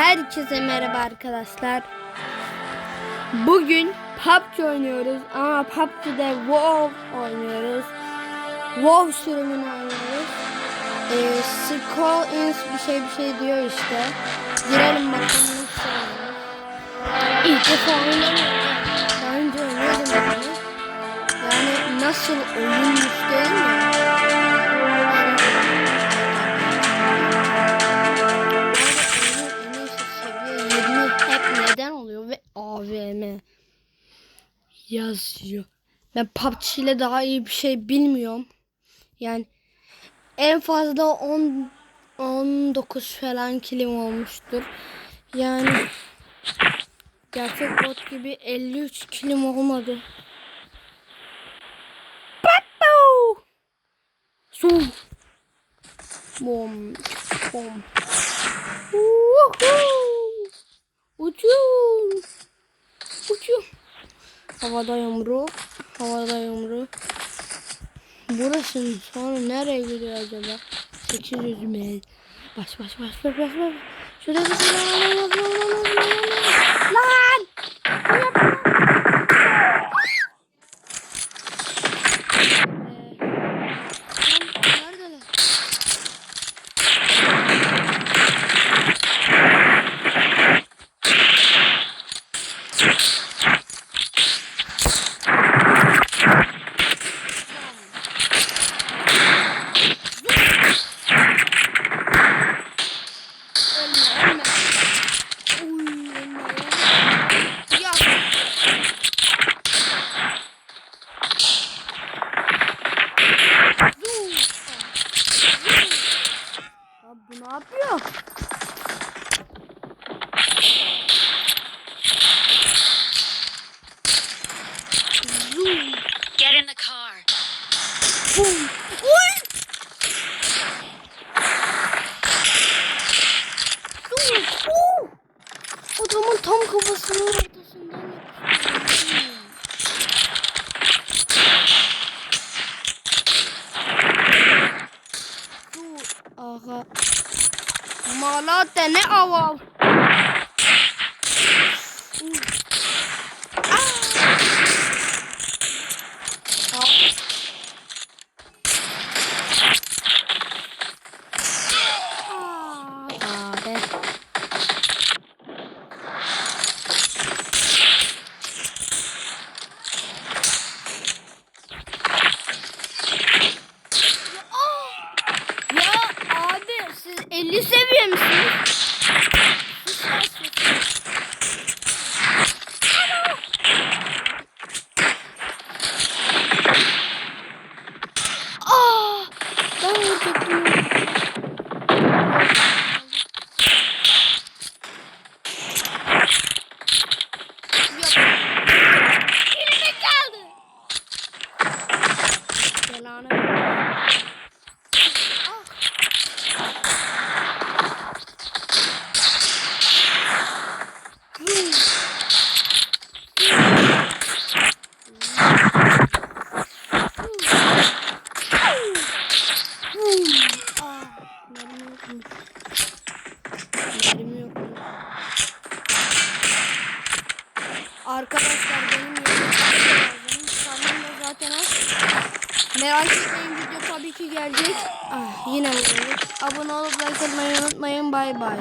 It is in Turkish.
Herkese merhaba arkadaşlar. Bugün PUBG oynuyoruz ama PUBG'de WoW oynuyoruz. WoW sürümünü oynuyoruz. Ee, Skull Ins bir şey bir şey diyor işte. Girelim bakalım. İlk defa oynamıyorum. Daha önce oynuyordum yani. Yani nasıl oyunmuş değil? Yazıyor. Ben PUBG ile daha iyi bir şey bilmiyorum. Yani en fazla 10 19 falan kilim olmuştur. Yani gerçek bot gibi 53 kilim olmadı. Papo! Zoom. Bom. Bom. Woohoo! Havada yumru. Havada yumru. Burası sonra nereye gidiyor acaba? 800 metre. Baş baş baş baş baş baş. Şuraya bir şey lan. Lan! Neredeler? Ölme ölme. Uy ölme ya. Ya. Dur. Ya bu ne yapıyor? Zoom. Get in the car. Boom. Uy. Uh. Adamın tam kafasının ortasından yapıştırdım. Dur. Aha. Malate ne aval. Arkadaşlar benim yerim. Sanırım da zaten az. Merak etmeyin video tabii ki gelecek. Ah, yine vuruyoruz. Abone olup like atmayı unutmayın. Bay bay.